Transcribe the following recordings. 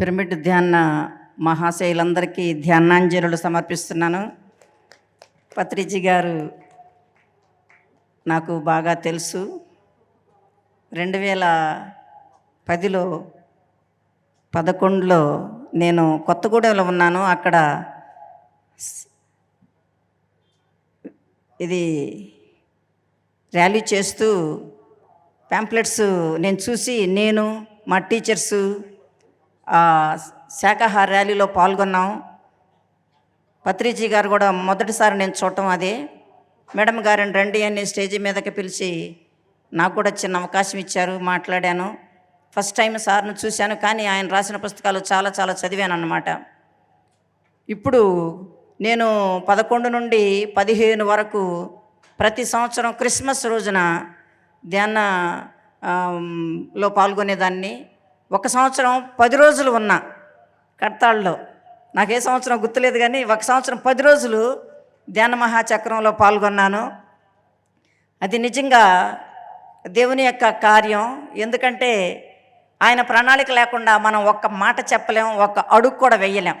Pyramid ధ్యాన మహాశయులందరికీ ధ్యానాంజనులు సమర్పిస్తున్నాను. పత్రిజీ గారు నాకు బాగా తెలుసు. రెండు వేల పదిలో పదకొండులో నేను కొత్తగూడెంలో ఉన్నాను. అక్కడ ఇది ర్యాలీ చేస్తూ ప్యాంప్లెట్స్ నేను చూసి నేను మా టీచర్సు శాఖాహార ర్యాలీలో పాల్గొన్నాం. పత్రిజీ గారు కూడా మొదటిసారి నేను చూడటం అదే. మేడం గారిని రండి అని స్టేజీ మీదకి పిలిచి నాకు కూడా చిన్న అవకాశం ఇచ్చారు మాట్లాడాను. ఫస్ట్ టైం సార్ను చూశాను కానీ ఆయన రాసిన పుస్తకాలు చాలా చాలా చదివాను అన్నమాట ఇప్పుడు నేను పదకొండు నుండి పదిహేను వరకు ప్రతి సంవత్సరం క్రిస్మస్ రోజున ధ్యాన లో పాల్గొనేదాన్ని. ఒక సంవత్సరం పది రోజులు ఉన్నా కడతాళ్ళలో నాకు ఏ సంవత్సరం గుర్తులేదు కానీ ఒక సంవత్సరం పది రోజులు ధ్యాన మహాచక్రంలో పాల్గొన్నాను. అది నిజంగా దేవుని యొక్క కార్యం. ఎందుకంటే ఆయన ప్రణాళిక లేకుండా మనం ఒక్క మాట చెప్పలేం ఒక్క అడుగు కూడా వెయ్యలేం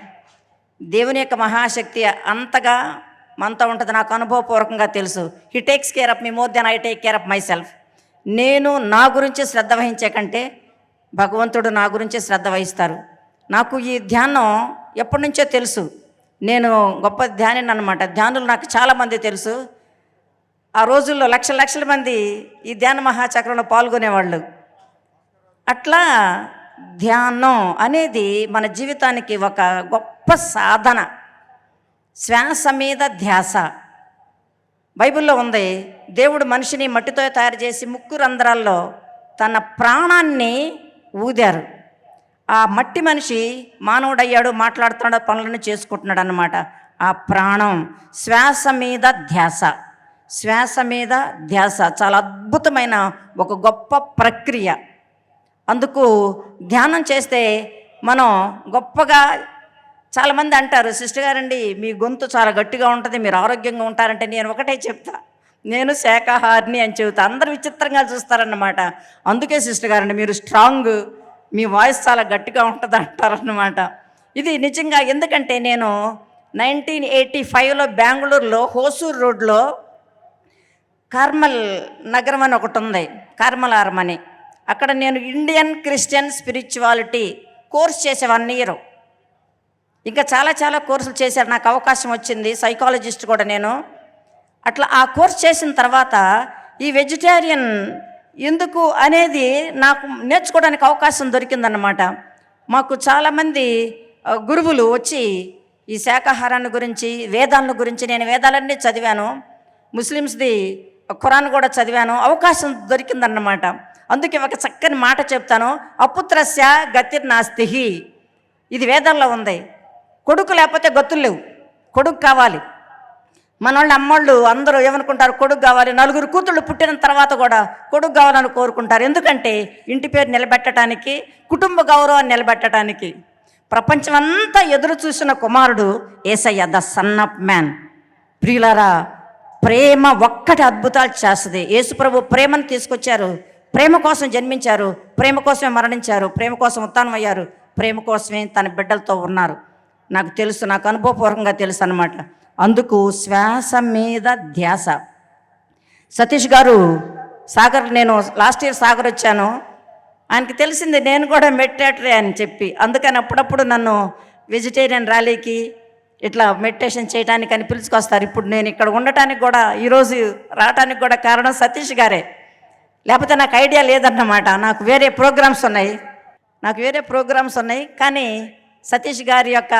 దేవుని యొక్క మహాశక్తి అంతగా మనతో ఉంటుంది నాకు అనుభవపూర్వకంగా తెలుసు. He takes care of me more than I take care of myself నేను నా గురించి శ్రద్ధ వహించే కంటే భగవంతుడు నా గురించి శ్రద్ధ వహిస్తారు. నాకు ఈ ధ్యానం ఎప్పటి నుంచో తెలుసు. నేను గొప్ప ధ్యానిని అనమాట ధ్యానులు నాకు చాలామంది తెలుసు. ఆ రోజుల్లో లక్షల లక్షల మంది ఈ ధ్యాన మహాచక్రంలో పాల్గొనేవాళ్ళు. అట్లా ధ్యానం అనేది మన జీవితానికి ఒక గొప్ప సాధన. శ్వాస మీద ధ్యాస. బైబిల్లో ఉంది దేవుడు మనిషిని మట్టితో తయారు చేసి ముక్కు రంధ్రాల్లో తన ప్రాణాన్ని ఊదారు. ఆ మట్టి మనిషి మానవుడయ్యాడు మాట్లాడుతున్నాడు పనులను చేసుకుంటున్నాడు అనమాట ఆ ప్రాణం శ్వాస మీద ధ్యాస. శ్వాస మీద ధ్యాస. చాలా అద్భుతమైన ఒక గొప్ప ప్రక్రియ. అందుకు ధ్యానం చేస్తే మనం గొప్పగా చాలామంది అంటారు సిస్టర్ గారండి మీ గొంతు చాలా గట్టిగా ఉంటుంది మీరు ఆరోగ్యంగా ఉంటారంటే నేను ఒకటే చెప్తా. నేను శాకాహారిని అని చెబుతా. అందరు విచిత్రంగా చూస్తారన్నమాట. అందుకే సిస్టర్ గారండి మీరు స్ట్రాంగ్ మీ వాయిస్ చాలా గట్టిగా ఉంటుంది అంటారన్నమాట ఇది నిజంగా ఎందుకంటే నేను నైన్టీన్ ఎయిటీ ఫైవ్లో బెంగళూరులో హోసూర్ రోడ్లో కార్మల్ నగరం అని ఒకటి ఉంది కార్మల్ అని. అక్కడ నేను ఇండియన్ క్రిస్టియన్ స్పిరిచువాలిటీ కోర్స్ చేసే వన్ ఇయర్. ఇంకా చాలా చాలా కోర్సులు చేశారు. నాకు అవకాశం వచ్చింది. సైకాలజిస్ట్ కూడా నేను. అట్లా ఆ కోర్స్ చేసిన తర్వాత ఈ వెజిటేరియన్ ఎందుకు అనేది నాకు నేర్చుకోవడానికి అవకాశం దొరికిందన్నమాట. మాకు చాలామంది గురువులు వచ్చి ఈ శాకాహారాన్ని గురించి వేదాలను గురించి నేను వేదాలన్నీ చదివాను. ముస్లిమ్స్ది ఖురాన్ కూడా చదివాను. అవకాశం దొరికిందన్నమాట. అందుకే ఒక చక్కని మాట చెప్తాను. అపుత్రస్య గతిర్ నాస్తిహి. ఇది వేదాల్లో ఉంది. కొడుకు లేకపోతే గతులు లేవు. కొడుకు కావాలి. మనోళ్ళు అమ్మోళ్ళు అందరూ ఏమనుకుంటారు? కొడుకు కావాలి. నలుగురు కూతుళ్ళు పుట్టిన తర్వాత కూడా కొడుకు కావాలని కోరుకుంటారు. ఎందుకంటే ఇంటి పేరు నిలబెట్టడానికి కుటుంబ గౌరవాన్ని నిలబెట్టడానికి ప్రపంచమంతా ఎదురు చూసిన కుమారుడు Yesayya the son of man. ప్రియులారా ప్రేమ ఒక్కటి అద్భుతాలు చేస్తుంది. యేసుప్రభు ప్రేమను తీసుకొచ్చారు. ప్రేమ కోసం జన్మించారు. ప్రేమ కోసమే మరణించారు. ప్రేమ కోసం ఉత్తానం అయ్యారు ప్రేమ కోసమే తన బిడ్డలతో ఉన్నారు. నాకు తెలుసు నాకు అనుభవపూర్వకంగా తెలుసు అనమాట అందుకు శ్వాస మీద ధ్యాస. సతీష్ గారు సాగర్ నేను లాస్ట్ ఇయర్ సాగర్ వచ్చాను. ఆయనకి తెలిసింది నేను కూడా మెడిటేటరే అని చెప్పి. అందుకని అప్పుడప్పుడు నన్ను వెజిటేరియన్ ర్యాలీకి ఇట్లా మెడిటేషన్ చేయడానికి అని పిలుచుకొస్తారు. ఇప్పుడు నేను ఇక్కడ ఉండటానికి కూడా ఈరోజు రావటానికి కూడా కారణం సతీష్ గారే. లేకపోతే నాకు ఐడియా లేదన్నమాట. నాకు వేరే ప్రోగ్రామ్స్ ఉన్నాయి. నాకు వేరే ప్రోగ్రామ్స్ ఉన్నాయి. కానీ సతీష్ గారి యొక్క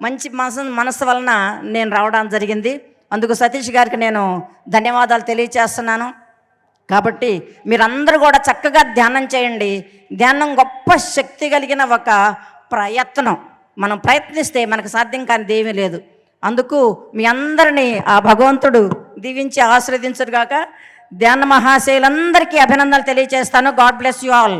మంచి మనసు మనసు వలన నేను రావడం జరిగింది. అందుకు సతీష్ గారికి నేను ధన్యవాదాలు తెలియచేస్తున్నాను. కాబట్టి మీరందరూ కూడా చక్కగా ధ్యానం చేయండి. ధ్యానం గొప్ప శక్తి కలిగిన ఒక ప్రయత్నం. మనం ప్రయత్నిస్తే మనకు సాధ్యం కానిది ఏమీ లేదు. అందుకు మీ అందరినీ ఆ భగవంతుడు దీవించి ఆశీర్వదించరుగాక ధ్యాన మహాశైలందరికీ అభినందనలు తెలియజేస్తాను గాడ్ బ్లెస్ యు ఆల్.